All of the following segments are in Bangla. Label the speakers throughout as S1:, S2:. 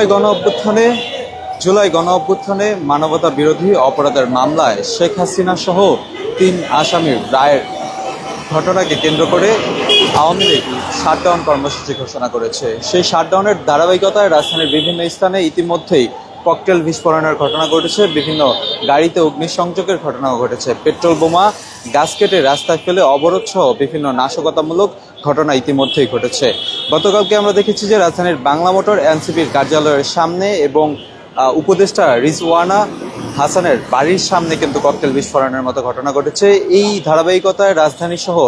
S1: জুলাই গণ অভ্যুত্থানে, জুলাই গণ অভ্যুত্থানে মানবতা বিরোধী অপরাধের মামলায় শেখ হাসিনা সহ তিন আসামির রায়ের ঘটনাকে কেন্দ্র করে আওয়ামী লীগ শাটডাউন কর্মসূচি ঘোষণা করেছে। সেই শাটডাউনের ধারাবাহিকতায় রাজধানীর বিভিন্ন স্থানে ইতিমধ্যেই ককটেল বিস্ফোরণের ঘটনা ঘটেছে, বিভিন্ন গাড়িতে অগ্নিসংযোগের ঘটনাও ঘটেছে। পেট্রোল বোমা, গাছ কেটে রাস্তায় ফেলে অবরোধ সহ বিভিন্ন নাশকতামূলক ঘটনা ইতিমধ্যেই ঘটেছে। গতকালকে আমরা দেখেছি যে রাজধানীর বাংলা মোটর এনসিপির কার্যালয়ের সামনে এবং উপদেষ্টা রিজওয়ানা হাসানের বাড়ির সামনে কিন্তু ককটেল বিস্ফোরণের মতো ঘটনা ঘটেছে। এই ধারাবাহিকতায় রাজধানী সহ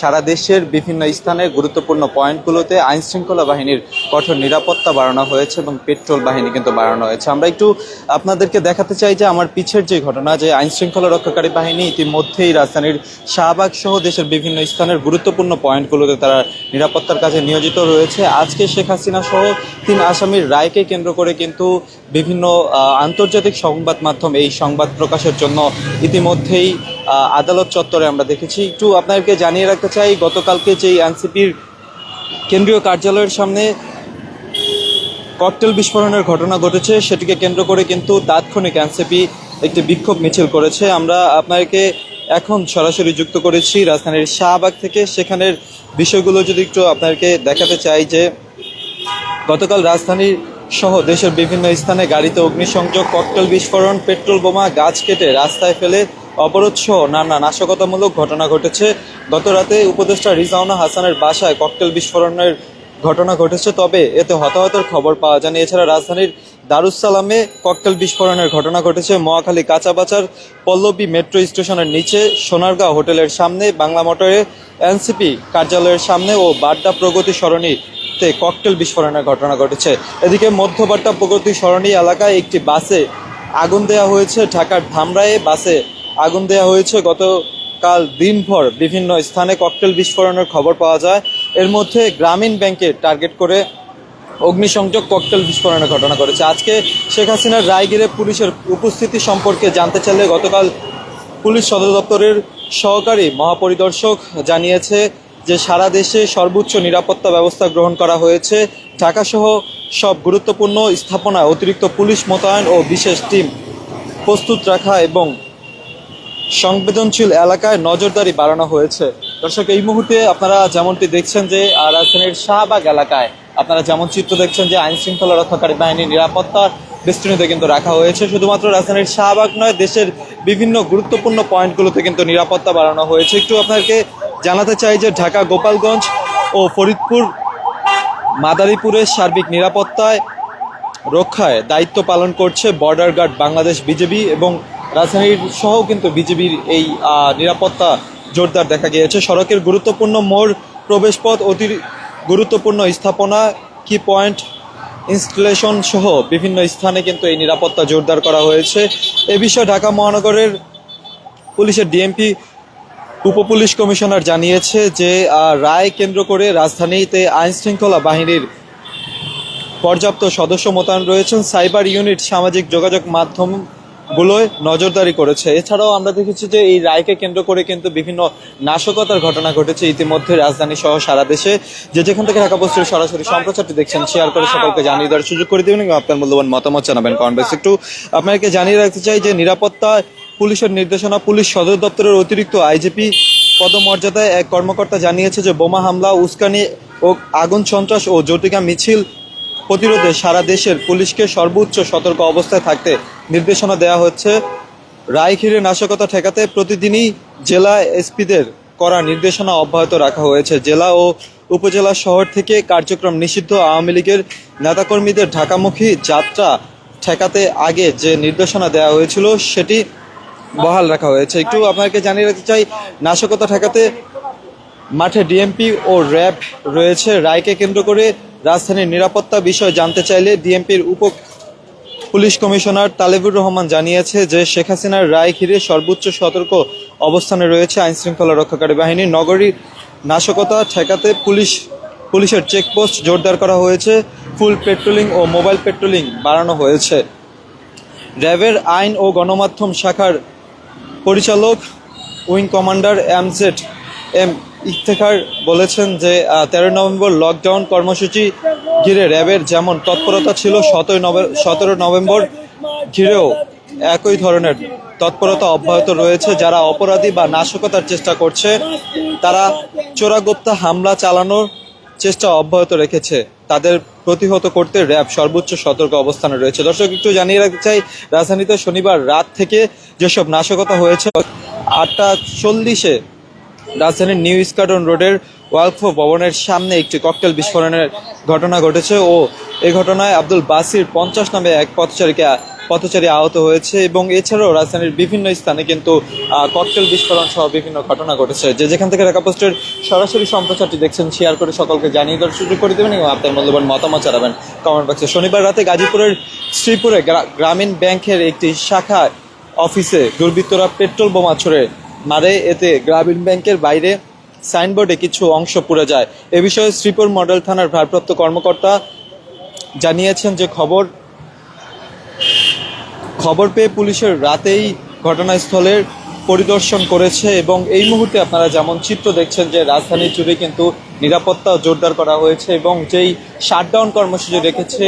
S1: সারা দেশের বিভিন্ন স্থানে গুরুত্বপূর্ণ পয়েন্টগুলোতে আইন শৃঙ্খলা বাহিনীর কঠোর নিরাপত্তা বাড়ানো হয়েছে এবং পেট্রোল বাহিনী কিন্তু বাড়ানো হয়েছে। আমরা একটু আপনাদেরকে দেখাতে চাই যে আমার পিছের যে ঘটনা, যে আইন শৃঙ্খলা রক্ষাকারী বাহিনী ইতিমধ্যেই রাজধানীর শাহবাগ সহ দেশের বিভিন্ন স্থানের গুরুত্বপূর্ণ পয়েন্টগুলোতে তারা নিরাপত্তার কাজে নিয়োজিত রয়েছে। আজকে শেখ হাসিনা সহ তিন আসামির রায়কে কেন্দ্র করে কিন্তু বিভিন্ন আন্তর্জাতিক সংবাদ মাধ্যম এই সংবাদ প্রকাশের জন্য ইতিমধ্যেই আদালত চত্বরে আমরা দেখেছি। একটু আপনাদেরকে জানিয়ে রাখতে চাই, গতকালকে যেই এনসিপির কেন্দ্রীয় কার্যালয়ের সামনে ককটেল বিস্ফোরণের ঘটনা ঘটেছে, সেটিকে কেন্দ্র করে কিন্তু তাৎক্ষণিক এনসিপি একটি বিক্ষোভ মিছিল করেছে। আমরা আপনাদেরকে এখন সরাসরি যুক্ত করেছি রাজধানীর শাহবাগ থেকে। সেখানের বিষয়গুলো যদি একটু আপনাদেরকে দেখাতে চাই যে, গতকাল রাজধানীর সহ দেশের বিভিন্ন স্থানে গাড়িতে অগ্নিসংযোগ, ককটেল বিস্ফোরণ, পেট্রোল বোমা, গাছ কেটে রাস্তায় ফেলে অবরোধ সহ নানা নাশকতামূলক ঘটনা ঘটেছে। গত রাতে উপদেষ্টা রিজাউনা হাসানের বাসায় ককটেল বিস্ফোরণের ঘটনা ঘটেছে, তবে এতে হতাহতের খবর পাওয়া যায়নি। এছাড়া রাজধানীর দারুসালামে ককটেল বিস্ফোরণের ঘটনা ঘটেছে। মহাখালী কাঁচাবাচার পল্লবী মেট্রো স্টেশনের নিচে সোনারগাঁও হোটেলের সামনে, বাংলা মোটরে এনসিপি কার্যালয়ের সামনে ও বাড্ডা প্রগতি সরণীতে ককটেল বিস্ফোরণের ঘটনা ঘটেছে। এদিকে মধ্যবাড্ডা প্রগতি সরণি এলাকায় একটি বাসে আগুন দেওয়া হয়েছে। ঢাকার ধামরায়ে বাসে আগুন দেওয়া হয়েছে। গতকাল দিনভর বিভিন্ন স্থানে ককটেল বিস্ফোরণের খবর পাওয়া যায়। এর মধ্যে গ্রামীণ ব্যাংকে টার্গেট করে অগ্নিসংযোগ ককটেল বিস্ফোরণের ঘটনা ঘটেছে। আজকে শেখ হাসিনার রায়গিরে পুলিশের উপস্থিতি সম্পর্কে জানতে চাইলে গতকাল পুলিশ সদর দপ্তরের সহকারী মহাপরিদর্শক জানিয়েছে যে সারা দেশে সর্বোচ্চ নিরাপত্তা ব্যবস্থা গ্রহণ করা হয়েছে। ঢাকাসহ সব গুরুত্বপূর্ণ স্থাপনায় অতিরিক্ত পুলিশ মোতায়েন ও বিশেষ টিম প্রস্তুত রাখা এবং সংবেদনশীল এলাকায় নজরদারি বাড়ানো হয়েছে। দর্শক, এই মুহূর্তে আপনারা যেমনটি দেখছেন যে রাজধানীর শাহবাগ এলাকায় আপনারা যেমন চিত্র দেখছেন যে আইন শৃঙ্খলা রক্ষাকারী বাহিনীর নিরাপত্তার বেষ্টনীতে কিন্তু রাখা হয়েছে। শুধুমাত্র রাজধানীর শাহবাগ নয়, দেশের বিভিন্ন গুরুত্বপূর্ণ পয়েন্টগুলোতে কিন্তু নিরাপত্তা বাড়ানো হয়েছে। একটু আপনাকে জানাতে চাই যে, ঢাকা, গোপালগঞ্জ ও ফরিদপুর মাদারীপুরের সার্বিক নিরাপত্তায় রক্ষায় দায়িত্ব পালন করছে বর্ডার গার্ড বাংলাদেশ বিজেপি এবং রাজধানীর সহ কিন্তু বিজেপির এই নিরাপত্তা জোরদার দেখা গিয়েছে। সড়কের গুরুত্বপূর্ণ মোড়, প্রবেশপথ অতি গুরুত্বপূর্ণ স্থাপনা কি পয়েন্ট ইনস্টলেশন সহ বিভিন্ন স্থানে কিন্তু এই নিরাপত্তা জোরদার করা হয়েছে। এ বিষয়ে ঢাকা মহানগরের পুলিশের ডিএমপি, উপপুলিশ কমিশনার জানিয়েছে যে রায় কেন্দ্র করে রাজধানীতে আইন শৃঙ্খলা বাহিনীর পর্যাপ্ত সদস্য মোতায়েন রয়েছেন। সাইবার ইউনিট সামাজিক যোগাযোগ মাধ্যমগুলোয় নজরদারি করেছে। এছাড়াও আমরা দেখেছি যে এই রায়কে কেন্দ্র করে কিন্তু বিভিন্ন নাশকতার ঘটনা ঘটেছে ইতিমধ্যে রাজধানী সহ সারা দেশে। যে যেখান থেকে ঢাকা পোস্টের সরাসরি সম্প্রচারটি দেখছেন শেয়ার করে সকলকে জানিয়ে দেওয়ার সুযোগ করে দেবেন এবং আপনার মূল্যবান মতামত জানাবেন কনভেক্স। একটু আপনাকে জানিয়ে রাখতে চাই যে নিরাপত্তা পুলিশের নির্দেশনা, পুলিশ সদর দপ্তরের অতিরিক্ত আইজিপি পদমর্যাদায় এক কর্মকর্তা জানিয়েছে যে বোমা হামলা, উস্কানি ও আগুন সন্ত্রাস ও জটিকা মিছিল প্রতিরোধে সারা দেশের পুলিশকে সর্বোচ্চ সতর্ক অবস্থায় থাকতে নির্দেশনা দেওয়া হচ্ছে, রায় ঘিরে নাশকতা ঠেকাতে প্রতিদিনই জেলা এসপিদের করা নির্দেশনা অব্যাহত রাখা হয়েছে। জেলা ও উপজেলা শহর থেকে কার্যক্রম নিষিদ্ধ আওয়ামী লীগের নেতাকর্মীদের ঢাকামুখী যাত্রা ঠেকাতে আগে যে নির্দেশনা দেওয়া হয়েছিল, সেটি বহাল রাখা হয়েছে। একটু আপনাকে জানিয়ে রাখতে চাই, নাশকতা ঠেকাতে মাঠে ডিএমপি ও র্যাব রয়েছে। রায়কে কেন্দ্র করে রাজধানীর নিরাপত্তা বিষয় জানতে চাইলে ডিএমপির উপ পুলিশ কমিশনার তালেবুর রহমান জানিয়েছে যে শেখ হাসিনার রায় ঘিরে সর্বোচ্চ সতর্ক অবস্থানে রয়েছে আইন শৃঙ্খলা রক্ষাকারী বাহিনী। নগরীর নাশকতা ঠেকাতে পুলিশ, পুলিশের চেকপোস্ট জোরদার করা হয়েছে। ফুল পেট্রোলিং ও মোবাইল পেট্রোলিং বাড়ানো হয়েছে। র্যাবের আইন ও গণমাধ্যম শাখার পরিচালক, wing commander M Z M Iftekhar বলেছেন যে তেরো নভেম্বর লকডাউন কর্মসূচি ঘিরে র্যাবের যেমন তৎপরতা ছিল সতেরো সতেরো নভেম্বর ঘিরেও একই ধরনের তৎপরতা অব্যাহত রয়েছে। যারা অপরাধী বা নাশকতার চেষ্টা করছে, তারা চোরাগোপ্তা হামলা চালানোর চেষ্টা অব্যাহত রেখেছে। তাদের প্রতিহত করতে র্যাব সর্বোচ্চ সতর্ক অবস্থানে রয়েছে। দর্শক, একটু জানিয়ে রাখতে চাই, রাজধানীতে শনিবার রাত থেকে যেসব নাশকতা হয়েছে, আটটা চল্লিশে রাজধানীর নিউ ইস্কাটন রোডের ওয়ালফো ভবনের সামনে একটি ককটেল বিস্ফোরণের ঘটনা ঘটেছে ও এই ঘটনায় আব্দুল বাসির পঞ্চাশ নামে এক পথচারীকে, পথচারী আহত হয়েছে এবং এছাড়াও রাজধানীর বিভিন্ন স্থানে কিন্তু ককটেল বিস্ফোরণ সহ বিভিন্ন ঘটনা ঘটেছে। যে যেখান থেকে রেখা পোস্টের সরাসরি সম্প্রচারটি দেখছেন শেয়ার করে সকলকে জানিয়ে দেওয়ার সুযোগ করে দেবেন এবং আপনার মূল্যবান মতামত জানাবেন কমেন্ট বক্সে শনিবার রাতে গাজীপুরের শ্রীপুরে গ্রা- গ্রামীণ ব্যাংকের একটি শাখা অফিসে দুর্বৃত্তরা পেট্রোল বোমা ছুড়ে মারে, এতে গ্রামীণ ব্যাংকের বাইরে সাইনবোর্ডে কিছু অংশ পুড়ে যায়। এ বিষয়ে শ্রীপুর মডেল থানার ভারপ্রাপ্ত কর্মকর্তা জানিয়েছেন যে খবর খবর পেয়ে পুলিশের রাতেই ঘটনাস্থলের পরিদর্শন করেছে এবং এই মুহূর্তে আপনারা যেমন চিত্র দেখছেন যে রাজধানী জুড়ে কিন্তু নিরাপত্তা জোরদার করা হয়েছে এবং যেই শাটডাউন কর্মসূচি রেখেছে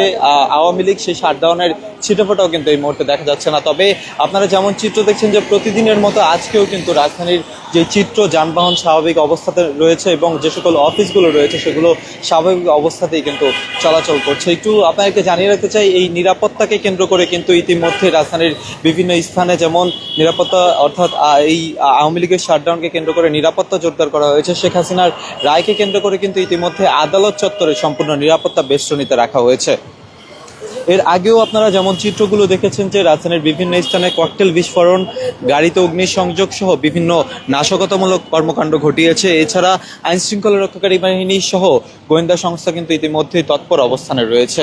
S1: আওয়ামী লীগ, সেই শাটডাউনের ছিটেফোঁটাও কিন্তু এই মুহূর্তে দেখা যাচ্ছে না। তবে আপনারা যেমন চিত্র দেখছেন যে প্রতিদিনের মতো আজকেও কিন্তু রাজধানীর যে চিত্র, যানবাহন স্বাভাবিক অবস্থাতে রয়েছে এবং যে সকল অফিসগুলো রয়েছে, সেগুলো স্বাভাবিক অবস্থাতেই কিন্তু চলাচল করছে। একটু আপনাদেরকে জানিয়ে রাখতে চাই, এই নিরাপত্তাকে কেন্দ্র করে কিন্তু ইতিমধ্যে রাজধানীর বিভিন্ন স্থানে যেমন নিরাপত্তা, অর্থাৎ এই আওয়ামী লীগের শাটডাউনকে কেন্দ্র করে নিরাপত্তা জোরদার করা হয়েছে, শেখ হাসিনার রায়কে কেন্দ্র করে কিন্তু ইতিমধ্যে আদালত চত্বরে সম্পূর্ণ নিরাপত্তা বেষ্টনীতে রাখা হয়েছে। এর আগেও আপনারা যেমন চিত্রগুলো দেখেছেন যে রাজধানীর বিভিন্ন স্থানে ককটেল বিস্ফোরণ, গাড়িতে অগ্নিসংযোগ সহ বিভিন্ন নাশকতামূলক কর্মকাণ্ড ঘটিয়েছে। এছাড়া আইনশৃঙ্খলা রক্ষাকারী বাহিনী সহ গোয়েন্দা সংস্থা কিন্তু ইতিমধ্যেই তৎপর অবস্থানে রয়েছে।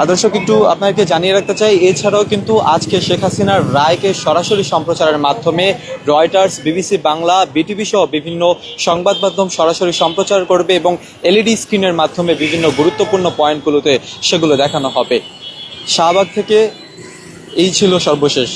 S1: আদর্শক একটু আপনাকে জানিয়ে রাখতে চাই, এছাড়াও কিন্তু আজকে শেখ হাসিনার রায়কে সরাসরি সম্প্রচারের মাধ্যমে রয়টার্স, বিবিসি বাংলা, বিটিভি সহ বিভিন্ন সংবাদ মাধ্যম সরাসরি সম্প্রচার করবে এবং এলইডি স্ক্রিনের মাধ্যমে বিভিন্ন গুরুত্বপূর্ণ পয়েন্টগুলোতে সেগুলো দেখানো হবে। শাহবাগ থেকে এই ছিল সর্বশেষ।